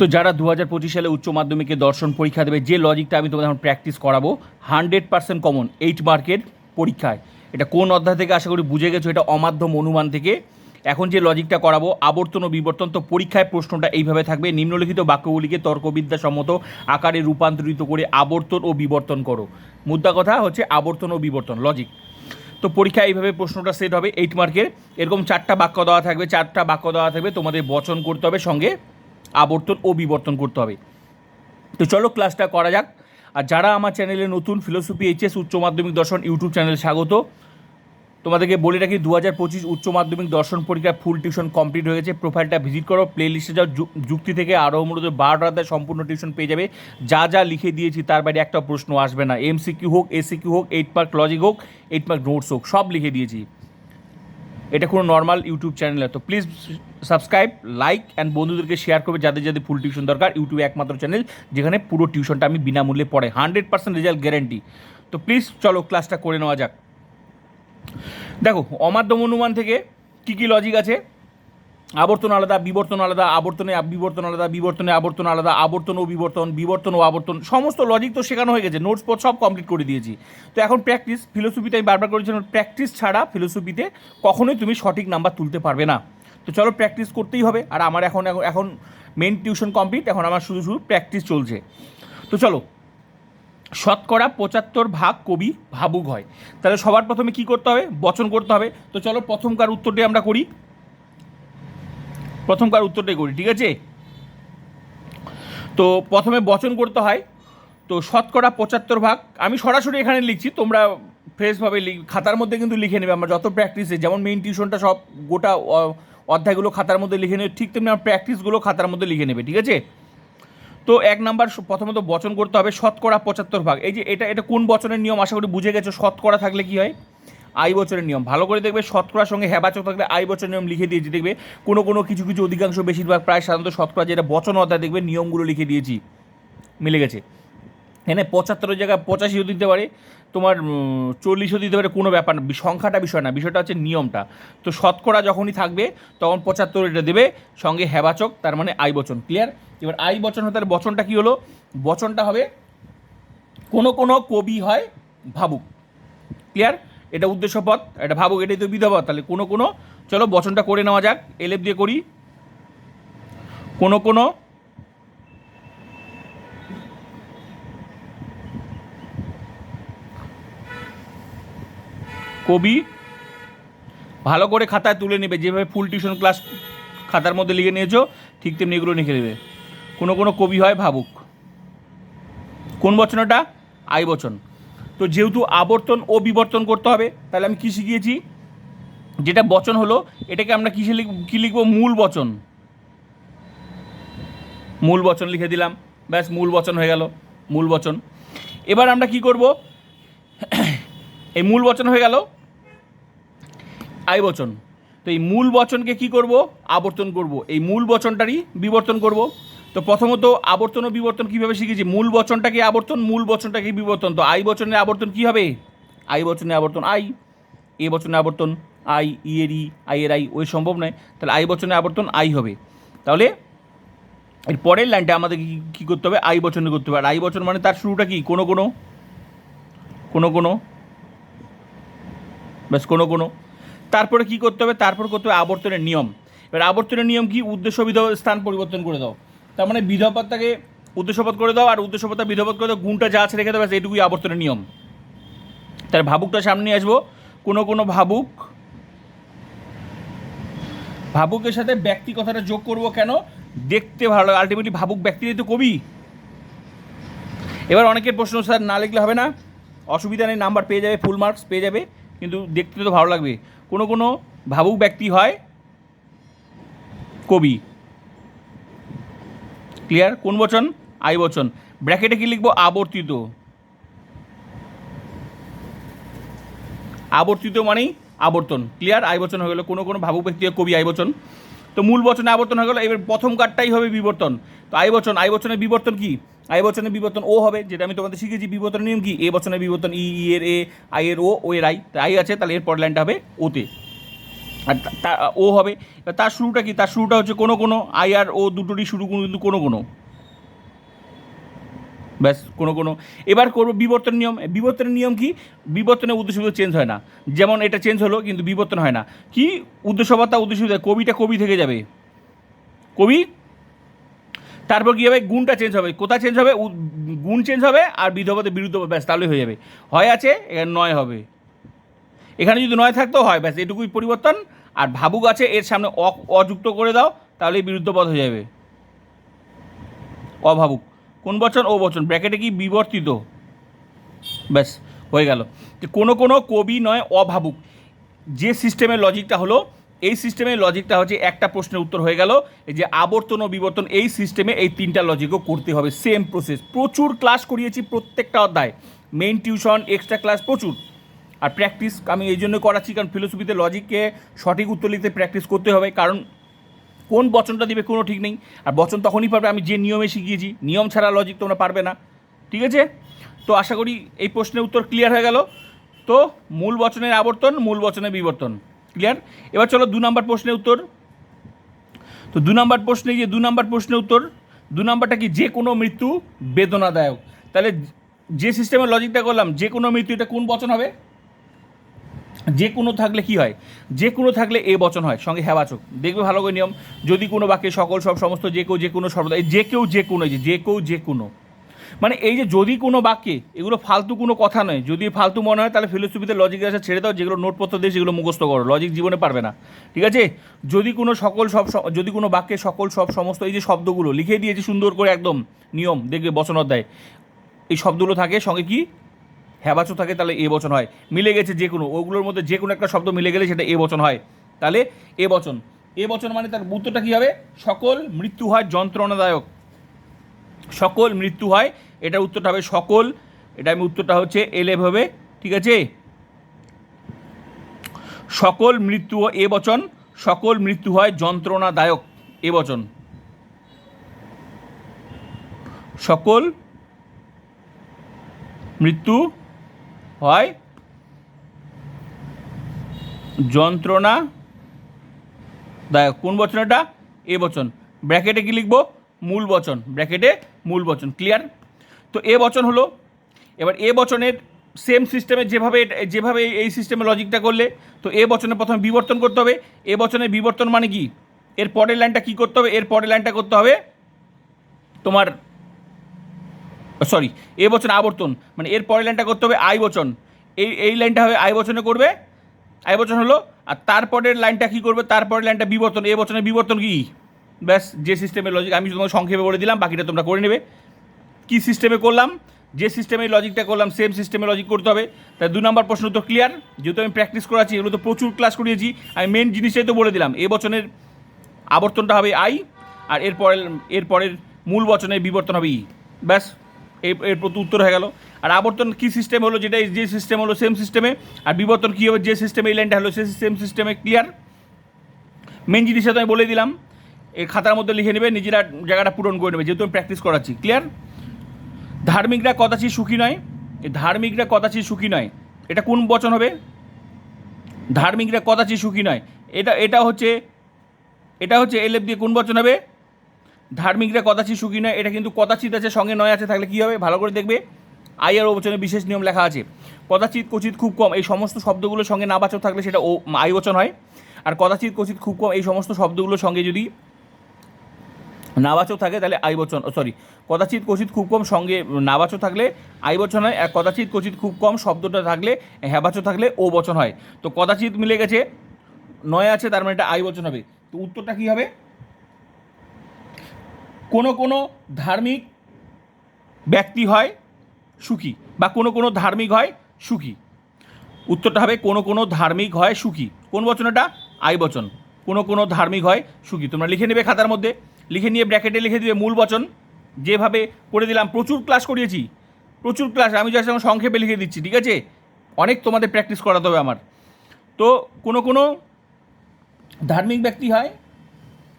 তো যারা দু হাজার পঁচিশ সালে উচ্চ মাধ্যমিকে দর্শন পরীক্ষা দেবে, যে লজিকটা আমি তোমাদের এখন প্র্যাকটিস করাবো হান্ড্রেড পার্সেন্ট কমন এইট মার্কের পরীক্ষায়। এটা কোন অধ্যায় থেকে আশা করি বুঝে গেছো, এটা অমাধ্যম অনুমান থেকে। এখন যে লজিকটা করাবো, আবর্তন ও বিবর্তন, তো পরীক্ষায় প্রশ্নটা এইভাবে থাকবে, নিম্নলিখিত বাক্যগুলিকে তর্কবিদ্যা সম্মত আকারে রূপান্তরিত করে আবর্তন ও বিবর্তন করো। মুদ্রা কথা হচ্ছে আবর্তন ও বিবর্তন লজিক তো পরীক্ষায় এইভাবে প্রশ্নটা সেট হবে এইট মার্কের এরকম চারটা বাক্য দেওয়া থাকবে, চারটা বাক্য দেওয়া থাকবে, তোমাদের বচন করতে হবে সঙ্গে। আবর্তন ও বিবর্তন করতে হবে। তো চলো ক্লাসটা করা যাক। আর যারা আমার চ্যানেলে নতুন ফিলোসফি এইচএস উচ্চ মাধ্যমিক দর্শন ইউটিউব চ্যানেল স্বাগত। তোমাদেরকে বলে রাখি দু হাজার পঁচিশ উচ্চ মাধ্যমিক দর্শন পরীক্ষার ফুল টিউশন কমপ্লিট হয়ে গেছে। প্রোফাইলটা ভিজিট করো প্লে লিস্টে যাও যুক্তি থেকে আরও মূলত বারোটা অধ্যায় সম্পূর্ণ টিউশন পেয়ে যাবে। যা যা লিখে দিয়েছি, তার বাইরে একটা প্রশ্ন আসবে না। এমসিকিউ হোক এসি কিউ হোক এইট মার্ক লজিক হোক এইট মার্ক নোটস হোক, সব লিখে দিয়েছি। এটা কোনো নর্মাল ইউটিউব চ্যানেল তো প্লিজ সাবস্ক্রাইব লাইক অ্যান্ড বন্ধুদেরকে শেয়ার করবে যাদের যাদের ফুল টিউশন দরকার ইউটিউবে একমাত্র চ্যানেল যেখানে পুরো টিউশনটা আমি বিনামূল্যে পড়ে হান্ড্রেড পার্সেন্ট রেজাল্ট গ্যারেন্টি তো প্লিজ চলো ক্লাসটা করে নেওয়া যাক। দেখো অমাধ্যম অনুমান থেকে কী কী লজিক আছে? আবর্তন আলাদা, বিবর্তন আলাদা, আবর্তনে বিবর্তন আলাদা, বিবর্তনে আবর্তন আলাদা, আবর্তন ও বিবর্তন বিবর্তন ও আবর্তন, সমস্ত লজিক তো শেখানো হয়ে গেছে নোটস পর সব কমপ্লিট করে দিয়েছি। তো এখন প্র্যাকটিস ফিলোসফিতে আমি বারবার করেছিলাম প্র্যাকটিস ছাড়া ফিলোসফিতে কখনোই তুমি সঠিক নাম্বার তুলতে পারবে না। তো চলো প্র্যাকটিস করতেই হবে। আর আমার এখন, এখন- মেন টিউশন কমপ্লিট এখন আমার শুধু শুধু প্র্যাকটিস চলছে। তো চলো, শতকরা পঁচাত্তর ভাগ কবি ভাবুক হয়। তাহলে সবার প্রথমে কি করতে হবে? বচন করতে হবে। তো চলো প্রথমকার উত্তরটি আমরা করি। প্রথমকার উত্তরটাই করি, ঠিক আছে? তো প্রথমে বচন করতে হয়। তো শতকরা পঁচাত্তর ভাগ, আমি সরাসরি এখানে লিখছি, তোমরা ফ্রেশভাবে লিখ খাতার মধ্যে কিন্তু লিখে নেবে। আমরা যত প্র্যাকটিসে যেমন মেইন টিউশনটা সব গোটা অধ্যায়গুলো খাতার মধ্যে লিখে নেবে। ঠিক তেমনি আমার প্র্যাকটিসগুলো খাতার মধ্যে লিখে নেবে, ঠিক আছে? তো এক নাম্বার প্রথমত বচন করতে হবে শতকরা পঁচাত্তর ভাগ। এই যে এটা এটা কোন বচনের নিয়ম? আশা করি বুঝে গেছো, শতকরা থাকলে কি হয়? আই বছরের নিয়ম। ভালো করে দেখবে, শতকরার সঙ্গে হেবাচক থাকলে আই বছরের নিয়ম লিখে দিয়েছি, দেখবে? কোনো কোনো, কিছু কিছু অধিকাংশ বেশিরভাগ প্রায় সাধারণত শতকরা যেটা বচন অধ্যায় দেখবে, নিয়মগুলো লিখে দিয়েছি। মিলে গেছে। এখানে পঁচাত্তরের জায়গায় পঁচাশিও দিতে পারে। তোমার চল্লিশও দিতে পারে। কোনো ব্যাপার না। সংখ্যাটা বিষয় না। বিষয়টা হচ্ছে নিয়মটা। তো শতকরা যখনই থাকবে, তখন পঁচাত্তর এটা দেবে। সঙ্গে হেবাচক, তার মানে আই বচন। ক্লিয়ার এবার আই বচন হতে বচনটা কী হলো? বচনটা হবে, কোনো কোনো কবি হয় ভাবুক। ক্লিয়ার এটা উদ্দেশ্যপদ এটা ভাবুক, এটাই তো বিধপদ তাহলে কোনো কোনো, চলো বচনটা করে নেওয়া যাক। এলেপ দিয়ে করি। কোনো কোনো কবি ভালো করে খাতায় তুলে নেবে, যেভাবে ফুল টিউশন ক্লাস খাতার মধ্যে লিখে নিয়েছো, ঠিক তেমনি এগুলো লিখে নেবে। কোনো কোনো কবি হয় ভাবুক। কোন বচন ওটা আই বচন। তো যেহেতু আবর্তন ও বিবর্তন করতে হবে, তাহলে আমি কী শিখিয়েছি? যেটা বচন হলো, এটাকে আমরা কিসে লিখ, কী লিখব? মূল বচন। মূল বচন লিখে দিলাম। ব্যাস, মূল বচন হয়ে গেল। মূল বচন। এবার আমরা কি করব? এই মূল বচন হয়ে গেল আই বচন। তো এই মূল বচনকে কি করব? আবর্তন করব। এই মূল বচনটারই বিবর্তন করব। তো প্রথমত আবর্তন ও বিবর্তন কীভাবে শিখেছি? মূল বচনটাকে আবর্তন, মূল বচনটাকে বিবর্তন। তো আই বচনের আবর্তন কি হবে? আই বচনে আবর্তন আই, এ বচনে আবর্তন আই, ই এর ই, আই এর আই, ওই সম্ভব নয়। তাহলে আই বচনে আবর্তন আই হবে। তাহলে এর পরের লাইনটা আমাদের কি করতে হবে? আই বচনে করতে হবে। আর আই বচন মানে তার শুরুটা কি? কোনো কোনো কোনো কোনো ব্যাস, কোনো কোনো। তারপরে কি করতে হবে? তারপর করতে হবে আবর্তনের নিয়ম। এবার আবর্তনের নিয়ম কি? উদ্দেশ্য বিধ স্থান পরিবর্তন করে দাও। তার মানে বিধপদটাকে উদ্দেশ্যপদ করে দাও আর উদ্দেশ্যপদটা বিধপদ করে দাও। গুণটা যা আছে রেখে দেবে এটুকুই আবর্তনের নিয়ম। তার ভাবুকটা সামনে আসব। কোনো কোনো ভাবুক, ভাবুকের সাথে ব্যক্তি কথাটা যোগ করব কেন? দেখতে ভালো আলটিমেটলি ভাবুক ব্যক্তিরই তো কবি। এবার অনেকের প্রশ্ন, স্যার, না লিখলে হবে না? অসুবিধা নেই, নাম্বার পেয়ে যাবে, ফুল মার্কস পেয়ে যাবে। কিন্তু দেখতে তো ভালো লাগবে। কোনো কোনো ভাবুক ব্যক্তি হয় কবি। ক্লিয়ার? কোন বচন? আই বচন। ব্র্যাকেটে কি লিখব? আবর্তিত। আবর্তিত মানেই আবর্তন। ক্লিয়ার? আই বচন হয়ে গেলো। কোনো কোনো ভাবুক ব্যক্তি কবি, আই বচন। তো মূল বচনে আবর্তন হয়ে গেল, এবার প্রথম কার্ডটাই হবে বিবর্তন। তো আই বচন আই বচনের বিবর্তন কি? আই বচনের বিবর্তন ও হবে, যেটা আমি তোমাদের শিখেছি বিবর্তন নিয়ম কি? এ বচনের বিবর্তন ই ই, এর, এ, আই, এর, ও ও, এর, আই। আই আছে, তাহলে এর পরের লাইনটা হবে ওতে। আর তা- ও হবে। তার শুরুটা কি? তার শুরুটা হচ্ছে কোনো কোনো, আই আর ও দুটোরই শুরু কিন্তু কোনো কোনো। ব্যাস, কোনো কোনো। এবার করব বিবর্তন নিয়ম। বিবর্তনের নিয়ম কি? বিবর্তনের উদ্দেশ্য চেঞ্জ হয় না। যেমন এটা চেঞ্জ হলো, কিন্তু বিবর্তন হয় না। কি? উদ্দেশ্যবার্তা উদ্দেশ্য কবিটা কবি থেকে যাবে। কবি? তারপর কী হবে? গুণটা চেঞ্জ হবে। কোথায় চেঞ্জ হবে? গুণ চেঞ্জ হবে আর বিধবতে বিরুদ্ধ ব্যাস তাহলে হয়ে যাবে। হয় আছে, এখানে নয় হবে। এখানে যদি নয় থাকতেও হয়। ব্যাস, এটুকুই পরিবর্তন। আর ভাবুক আছে, এর সামনে অযুক্ত করে দাও তাহলে বিরুদ্ধ পদ হয়ে যাবে। অভাবুক কোন বচন, ও বচন ব্র্যাকেটে কি বিবর্তিত? ব্যাস, হয়ে গেল। যে কোনো কোনো কবি নয়, অভাবুক। যে সিস্টেমের লজিকটা হলো, এই সিস্টেমের লজিকটা হচ্ছে একটা প্রশ্নের উত্তর হয়ে গেল, এই যে আবর্তন ও বিবর্তন, এই সিস্টেমে এই তিনটা লজিকও করতে হবে। সেম প্রসেস প্রচুর ক্লাস করিয়েছি প্রত্যেকটা অধ্যায়। মেইন টিউশন এক্সট্রা ক্লাস প্রচুর। আর প্র্যাকটিস আমি এই জন্য করাচ্ছি, কারণ ফিলোসফিতে লজিককে সঠিক উত্তর লিখতে প্র্যাকটিস করতে হবে। কারণ কোন বচনটা দিবে, কোনো ঠিক নেই। আর বচন তখনই পারবে আমি যে নিয়মে শিখিয়েছি। নিয়ম ছাড়া লজিক তোমরা পারবে না। ঠিক আছে? তো আশা করি এই প্রশ্নের উত্তর ক্লিয়ার হয়ে গেল। তো মূল বচনের আবর্তন, মূল বচনের বিবর্তন। ক্লিয়ার এবার চলো দু নম্বর প্রশ্নের উত্তর। তো দু নম্বর প্রশ্নে যে দু নম্বর প্রশ্নের উত্তর। দু নম্বরটা কি, যে কোনো মৃত্যু বেদনাদায়ক। তাহলে যে সিস্টেমের লজিকটা করলাম, যে কোনো মৃত্যু, এটা কোন বচন হবে? যে কোনো থাকলে কি হয়? যে কোনো থাকলে এ বচন হয়। সঙ্গে হেবাচক দেখবে ভালো করে নিয়ম। যদি কোনো বাক্যে সকল, সব, সমস্ত, যে কেউ যে কোনো সর্বদা যে কেউ যে কোনো এই যে যে কেউ যে কোনো মানে এই যে যদি কোনো বাক্যে এগুলো ফালতু কোনো কথা নয়, যদি ফালতু মনে হয়, তাহলে ফিলোসফিতে লজিক আসা ছেড়ে দাও, যেগুলো নোটপত্র দিয়ে সেগুলো মুখস্থ করো। লজিক জীবনে পারবে না। ঠিক আছে? যদি কোনো সকল সব, যদি কোনো বাক্যে সকল, সব, সমস্ত, এই যে শব্দগুলো লিখে দিয়েছি সুন্দর করে একদম নিয়ম, দেখবে বচন অধ্যায়। এই শব্দগুলো থাকে সঙ্গে কি? হ্যাবাচও থাকে, তাহলে এ বচন হয়। মিলে গেছে যে কোনো, ওগুলোর মধ্যে যে কোনো একটা শব্দ মিলে গেলে সেটা এ বচন হয়। তাহলে এ বচন। এ বচন মানে তার উত্তরটা কী হবে? সকল মৃত্যু হয় যন্ত্রণাদায়ক। সকল মৃত্যু হয়, এটার উত্তরটা হবে সকল। এটা আমি উত্তরটা হচ্ছে এলেভ হবে, ঠিক আছে? সকল মৃত্যু, এ বচন, সকল মৃত্যু হয় যন্ত্রণাদায়ক, এ বচন। সকল মৃত্যু হয়? যন্ত্রণা? দায়ক, কোন বচন এটা? এ বচন। ব্র্যাকেটে কি লিখব? মূল বচন। ব্র্যাকেটে মূল বচন। ক্লিয়ার? তো এ বচন হলো, এবার এ বচনের সেম সিস্টেমে যেভাবে যেভাবে এই সিস্টেমে লজিকটা করলে, তো এ বচনে প্রথমে বিবর্তন করতে হবে। এ বচনের বিবর্তন মানে কি? এর পরের লাইনটা কি করতে হবে? এর পরের লাইনটা করতে হবে তোমার সরি এ বচন আবর্তন মানে এর পরের লাইনটা করতে হবে আই বচন। এই এই লাইনটা হবে আই বচনে করবে, আই বচন হলো, আর তারপরের লাইনটা কি করবে, তারপরের লাইনটা বিবর্তন, এ বচনের বিবর্তন কি? ব্যাস, যে সিস্টেমের লজিক আমি তোমাকে সংক্ষেপে বলে দিলাম, বাকিটা তোমরা করে নেবে। কি সিস্টেমে করলাম? যে সিস্টেমের লজিকটা করলাম সেম সিস্টেমে লজিক করতে হবে। তাই দু নম্বর প্রশ্ন তো ক্লিয়ার যেহেতু আমি প্র্যাকটিস করাচ্ছি, এগুলো তো প্রচুর ক্লাস করিয়েছি, আমি মেন জিনিসটাই তো বলে দিলাম, এ বচনের আবর্তনটা হবে আই, আর এরপরের এরপরের মূল বচনের বিবর্তন হবে ই। ব্যাস এই এর প্রতি উত্তর হয়ে গেল। আর আবর্তন কী সিস্টেম হলো? যেটা যে সিস্টেম হলো সেম সিস্টেমে আর বিবর্তন কী হবে? যে সিস্টেমে এই লাইনটা হলো সে সেম সিস্টেমে ক্লিয়ার মেন জিনিসটা তো আমি বলে দিলাম। এই খাতার মধ্যে লিখে নেবে, নিজেরা জায়গাটা পূরণ করে নেবে, যেহেতু আমি প্র্যাকটিস করাচ্ছি ক্লিয়ার ধার্মিকরা কদাচি সুখী নয়। এই ধার্মিকরা কদাচি সুখী নয়। এটা কোন বচন হবে? ধার্মিকরা কদাচি সুখী নয়। এটা এটা হচ্ছে এটা হচ্ছে এলেপ দিয়ে কোন বচন হবে? ধার্মিকরা কদাচি সুখী নয়, এটা কিন্তু কদাচিত আছে, সঙ্গে নয় আছে, থাকলে কী হবে? ভালো করে দেখবে। আই আর বিশেষ নিয়ম লেখা আছে কদাচিত কচিত খুব কম। এই সমস্ত শব্দগুলোর সঙ্গে না নাবাচক থাকলে সেটা ও আই বচন হয়। আর কদাচিত কচিত খুব কম। এই সমস্ত শব্দগুলোর সঙ্গে যদি নাবাচক থাকে, তাহলে আই বচন সরি কদাচিত কচিত খুব কম। সঙ্গে নাবাচক থাকলে আই বচন হয়। আর কদাচিত কচিত খুব কম শব্দটা থাকলে হ্যাবাচক থাকলে ও বচন হয়। তো কদাচিত মিলে গেছে, নয় আছে, তার মানে এটা আই বচন হবে। তো উত্তরটা কী হবে? কোনো কোনো ধার্মিক ব্যক্তি হয় সুখী বা কোনো কোনো ধার্মিক হয় সুখী। উত্তরটা হবে কোনো কোনো ধার্মিক হয় সুখী। কোন বচন এটা? আই বচন। কোনো কোনো ধার্মিক হয় সুখী। তোমরা লিখে নেবে খাতার মধ্যে। লিখে নিয়ে ব্র্যাকেটে লিখে দিবে মূল বচন। যেভাবে করে দিলাম, প্রচুর ক্লাস করিয়েছি। প্রচুর ক্লাস আমি জাস্ট এখন সংক্ষেপে লিখে দিচ্ছি, ঠিক আছে? অনেক তোমাদের প্র্যাকটিস করাতে হবে আমার। তো কোনো কোনো ধার্মিক ব্যক্তি হয়,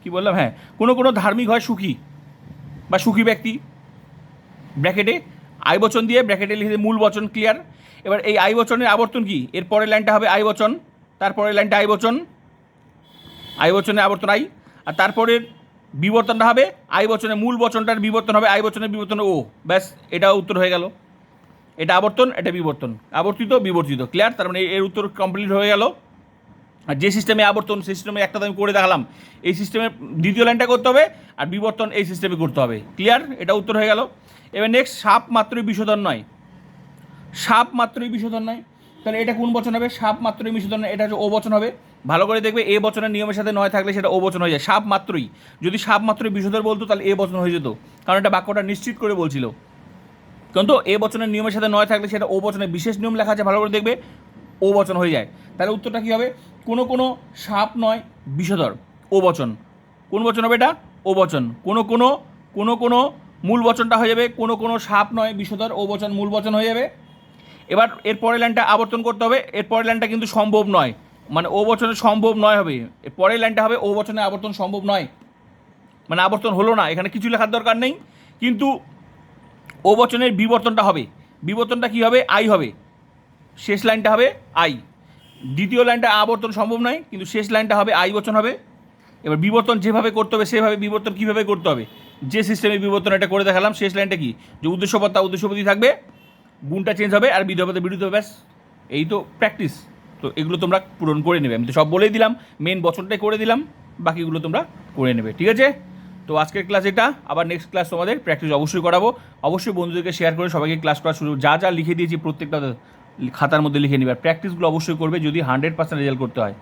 কি বললাম? হ্যাঁ কোনো কোনো ধার্মিক হয় সুখী। বা সুখী ব্যক্তি, ব্র্যাকেটে আই বচন দিয়ে ব্র্যাকেটে লিখে মূল বচন ক্লিয়ার এবার এই আই বচনের আবর্তন কি? এর পরের লাইনটা হবে আই বচন, তারপরের লাইনটা আই বচন, আই বচনে আবর্তন আই, আর তারপরের বিবর্তনটা হবে আই বচনে মূল বচনটার বিবর্তন হবে আই বচনের বিবর্তন ও। ব্যাস এটা উত্তর হয়ে গেল। এটা আবর্তন, এটা বিবর্তন। আবর্তিত বিবর্তিত ক্লিয়ার তার মানে এর উত্তর কমপ্লিট হয়ে গেল। যে সিস্টেমে আবর্তন, সেই সিস্টেমে একটা আমি করে দেখালাম। এই সিস্টেমে দ্বিতীয় লাইনটা করতে হবে আর বিবর্তন এই সিস্টেমে করতে হবে। ক্লিয়ার এটা উত্তর হয়ে গেল। এবার নেক্সট সাপ মাত্রই বিশোধন নয়। সাপ মাত্রই বিশোধন নয়। তাহলে এটা কোন বচন হবে? সাপ মাত্রই বিশোধন নয়, এটা হচ্ছে ও বচন হবে। ভালো করে দেখবে, এ বচনের নিয়মের সাথে নয় থাকলে সেটা ও বচন হয়ে যায়। সাপ মাত্রই। যদি সাপ মাত্রই বিশোধন বলতো, তাহলে এ বচন হয়ে যেত। কারণ এটা বাক্যটা নিশ্চিত করে বলছিল। কিন্তু এ বচনের নিয়মের সাথে নয় থাকলে সেটা ও বচনের বিশেষ নিয়ম লেখা আছে, ভালো করে দেখবে। ও বচন হয়ে যায়। তাহলে উত্তরটা কী হবে? কোনো কোনো সাপ নয়, বিষধর। ও বচন কোন বচন হবে এটা? ও বচন কোনো কোনো কোনো কোনো মূল বচনটা হয়ে যাবে, কোনো কোনো সাপ নয়, বিষধর ও বচন মূল বচন হয়ে যাবে। এবার এর পরের লাইনটা আবর্তন করতে হবে। এর পরের লাইনটা কিন্তু সম্ভব নয়। মানে ও বচনে সম্ভব নয় হবে। এর পরের লাইনটা হবে ও বচনে আবর্তন সম্ভব নয়। মানে আবর্তন হলো না। এখানে কিছু লেখার দরকার নেই। কিন্তু ও বচনের বিবর্তনটা হবে। বিবর্তনটা কী হবে? আই হবে। শেষ লাইনটা হবে আই। দ্বিতীয় লাইনটা আবর্তন সম্ভব নয়, কিন্তু শেষ লাইনটা হবে আই বচন হবে। এবার বিবর্তন যেভাবে করতে হবে, সেভাবে বিবর্তন কীভাবে করতে হবে? যে সিস্টেমে বিবর্তন এটা করে দেখালাম, শেষ লাইনটা কি? যে উদ্দেশ্যপত্তা উদ্দেশ্যপতি থাকবে, গুণটা চেঞ্জ হবে, আর বিধবতা বিরুদ্ধ হবে, ব্যাস। এই তো প্র্যাকটিস তো এগুলো তোমরা পূরণ করে নেবে। আমি তো সব বলেই দিলাম মেন বচনটাই করে দিলাম, বাকিগুলো তোমরা করে নেবে, ঠিক আছে? তো আজকের ক্লাস এটা, আবার নেক্সট ক্লাস তোমাদের প্র্যাকটিস অবশ্যই করাবো। অবশ্যই বন্ধুদেরকে শেয়ার করে সবাইকে ক্লাস করার সুযোগ, যা যা লিখে দিয়েছি প্রত্যেকটা খাতার মধ্যে লিখে নিবে। আর প্র্যাকটিসগুলো অবশ্যই করবে যদি হান্ড্রেড পার্সেন্ট রেজাল্ট করতে হয়।